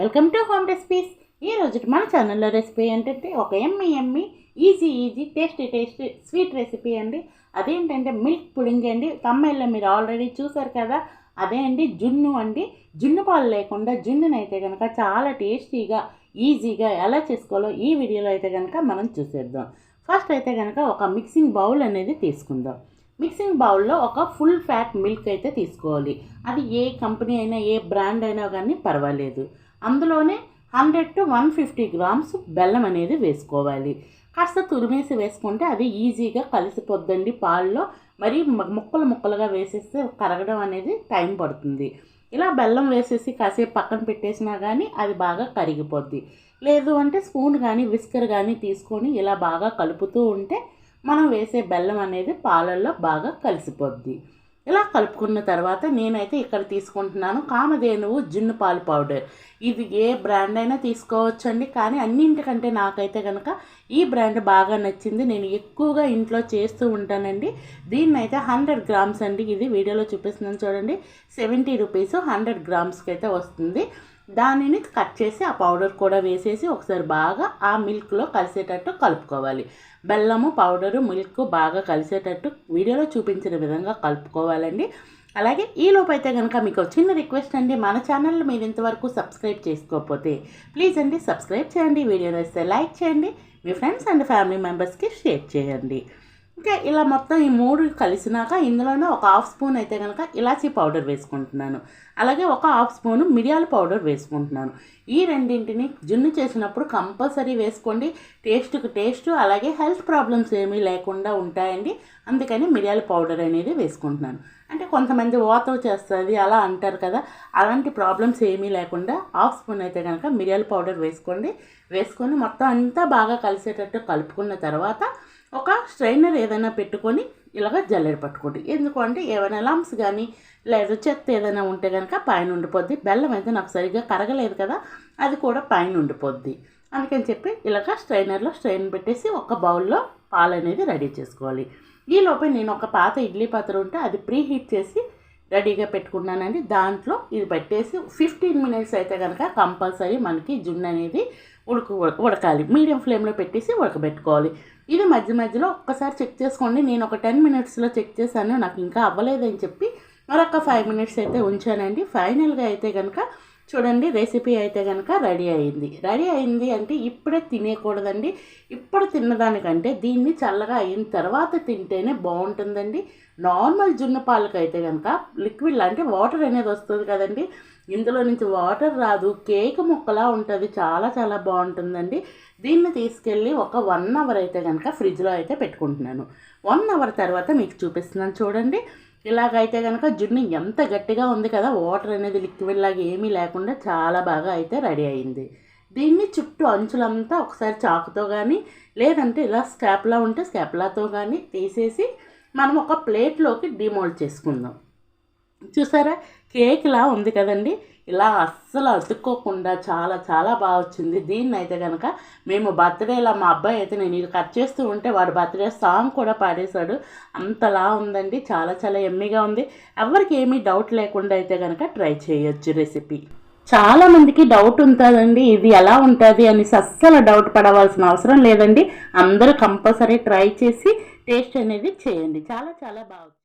Welcome to home recipes ఈ రోజు మన ఛానల్లో రెసిపీ ఏంటంటే ఒక ఎమ్మి ఎమ్మి easy easy tasty tasty sweet recipe అండి. అదేంటంటే మిల్క్ పుడింగ్ అండి. తమ్మెల్లో మీరు ఆల్రెడీ చూసారు కదా? అదే అండి జున్ను అండి. జున్ను పాలు లేకుండా జున్నునైతే కనుక చాలా టేస్టీగా ఈజీగా ఎలా చేసుకోవాలో ఈ వీడియోలో అయితే కనుక మనం చూసేద్దాం. ఫస్ట్ అయితే కనుక ఒక మిక్సింగ్ బౌల్ అనేది తీసుకుందాం. మిక్సింగ్ బౌల్లో ఒక ఫుల్ ఫ్యాట్ మిల్క్ అయితే తీసుకోవాలి. అది ఏ కంపెనీ అయినా ఏ బ్రాండ్ అయినా కానీ పర్వాలేదు. అందులోనే hundred to one fifty grams బెల్లం అనేది వేసుకోవాలి. కాస్త తురిమేసి వేసుకుంటే అది ఈజీగా కలిసిపోద్దండి పాల్లో. మరి ముక్కలు ముక్కలుగా వేసేస్తే కరగడం అనేది టైం పడుతుంది. ఇలా బెల్లం వేసేసి కాసేపు పక్కన పెట్టేసినా కానీ అది బాగా కరిగిపోద్ది. లేదు అంటే స్పూన్ కానీ విస్కర్ కానీ తీసుకొని ఇలా బాగా కలుపుతూ ఉంటే మనం వేసే బెల్లం అనేది పాలల్లో బాగా కలిసిపోద్ది. ఇలా కలుపుకున్న తర్వాత నేనైతే ఇక్కడ తీసుకుంటున్నాను. కామధేనువు జున్ను పాలు పౌడర్. ఇది ఏ బ్రాండ్ అయినా తీసుకోవచ్చండి. కానీ అన్నింటికంటే నాకైతే కనుక ఈ బ్రాండ్ బాగా నచ్చింది. నేను ఎక్కువగా ఇంట్లో చేస్తూ ఉంటానండి. దీన్ని అయితే హండ్రెడ్ గ్రామ్స్ అండి. ఇది వీడియోలో చూపిస్తున్నాను చూడండి. సెవెంటీ రూపీస్ హండ్రెడ్ గ్రామ్స్కి అయితే వస్తుంది. దానిని కట్ చేసి ఆ పౌడర్ కూడా వేసేసి ఒకసారి బాగా ఆ మిల్క్లో కలిసేటట్టు కలుపుకోవాలి. బెల్లము పౌడరు మిల్క్ బాగా కలిసేటట్టు వీడియోలో చూపించిన విధంగా కలుపుకోవాలండి. అలాగే ఈ అయితే కనుక మీకు చిన్న రిక్వెస్ట్ అండి. మన ఛానల్ మీరు ఇంతవరకు సబ్స్క్రైబ్ చేసుకోకపోతే ప్లీజ్ అండి సబ్స్క్రైబ్ చేయండి. వీడియో నచ్చితే లైక్ చేయండి. మీ ఫ్రెండ్స్ అండ్ ఫ్యామిలీ మెంబర్స్కి షేర్ చేయండి. ఇంకా ఇలా మొత్తం ఈ మూడు కలిసినాక ఇందులోనే ఒక హాఫ్ స్పూన్ అయితే కనుక ఇలాచీ పౌడర్ వేసుకుంటున్నాను. అలాగే ఒక హాఫ్ స్పూన్ మిరియాల పౌడర్ వేసుకుంటున్నాను. ఈ రెండింటిని జున్ను చేసినప్పుడు కంపల్సరీ వేసుకోండి. టేస్ట్కి టేస్ట్ అలాగే హెల్త్ ప్రాబ్లమ్స్ ఏమీ లేకుండా ఉంటాయండి. అందుకని మిరియాల పౌడర్ అనేది వేసుకుంటున్నాను. అంటే కొంతమంది వాతం చేస్తుంది అలా అంటారు కదా. అలాంటి ప్రాబ్లమ్స్ ఏమీ లేకుండా హాఫ్ స్పూన్ అయితే కనుక మిరియాల పౌడర్ వేసుకోండి. వేసుకొని మొత్తం అంతా బాగా కలిసేటట్టు కలుపుకున్న తర్వాత ఒక స్ట్రైనర్ ఏదైనా పెట్టుకొని ఇలాగ జల్లెడ పట్టుకోండి. ఎందుకంటే ఏమైనా లమ్స్ కానీ లేదా చెత్త ఏదైనా ఉంటే కనుక పైన ఉండిపోద్ది. బెల్లం అయితే నాకు సరిగ్గా కరగలేదు కదా అది కూడా పైన ఉండిపోద్ది. అందుకని చెప్పి ఇలాగ స్ట్రైనర్లో స్ట్రైన్ పెట్టేసి ఒక బౌల్లో పాలు అనేది రెడీ చేసుకోవాలి. ఈ లోపే నేను ఒక పాత ఇడ్లీ పాత్ర ఉంటే అది ప్రీ హీట్ చేసి రెడీగా పెట్టుకున్నానండి. దాంట్లో ఇది పెట్టేసి ఫిఫ్టీన్ మినిట్స్ అయితే కనుక కంపల్సరీ మనకి జున్ను అనేది ఉడక ఉడకాలి. మీడియం ఫ్లేమ్లో పెట్టేసి ఉడకబెట్టుకోవాలి. ఇది మధ్య మధ్యలో ఒక్కసారి చెక్ చేసుకోండి. నేను ఒక టెన్ మినిట్స్లో చెక్ చేశాను. నాకు ఇంకా అవ్వలేదని చెప్పి మరొక ఫైవ్ మినిట్స్ అయితే ఉంచానండి. ఫైనల్గా అయితే కనుక చూడండి రెసిపీ అయితే కనుక రెడీ అయింది. రెడీ అయింది అంటే ఇప్పుడే తినేయకూడదండి ఇప్పుడు తిన్నదానికంటే దీన్ని చల్లగా అయిన తర్వాత తింటేనే బాగుంటుందండి. నార్మల్ జున్ను పాలకు అయితే కనుక లిక్విడ్ అంటే వాటర్ అనేది వస్తుంది కదండి. ఇందులో నుంచి వాటర్ రాదు. కేక్ ముక్కలా ఉంటుంది. చాలా చాలా బాగుంటుందండి. దీన్ని తీసుకెళ్ళి ఒక వన్ అవర్ అయితే కనుక ఫ్రిడ్జ్లో అయితే పెట్టుకుంటున్నాను. వన్ అవర్ తర్వాత మీకు చూపిస్తున్నాను చూడండి. ఇలాగైతే కనుక జున్ను ఎంత గట్టిగా ఉంది కదా వాటర్ అనేది లిక్విడ్ లాగా ఏమీ లేకుండా చాలా బాగా అయితే రెడీ అయింది. దీన్ని చుట్టూ అంచులంతా ఒకసారి చాకుతో కానీ లేదంటే ఇలా స్కాప్లా ఉంటే స్కాప్లాతో కానీ తీసేసి మనం ఒక ప్లేట్లోకి డిమోల్డ్ చేసుకుందాం. చూసారా? కేక్ ఇలా ఉంది కదండి. ఇలా అస్సలు అతుక్కోకుండా చాలా చాలా బాగా వచ్చింది. దీన్ని అయితే కనుక మేము బర్త్డేలా మా అబ్బాయి అయితే నేను ఇది కట్ చేస్తూ ఉంటే వాడు బర్త్డే సాంగ్ కూడా పాడేశాడు. అంతలా ఉందండి. చాలా చాలా ఎమ్మిగా ఉంది. ఎవరికి ఏమీ డౌట్ లేకుండా అయితే కనుక ట్రై చేయొచ్చు రెసిపీ. చాలా మందికి డౌట్ ఉంటుందండి. ఇది ఎలా ఉంటుంది అని అస్సలు డౌట్ పడవలసిన అవసరం లేదండి. అందరూ కంపల్సరీ ట్రై చేసి టేస్ట్ అనేది చేయండి. చాలా చాలా బాగుంది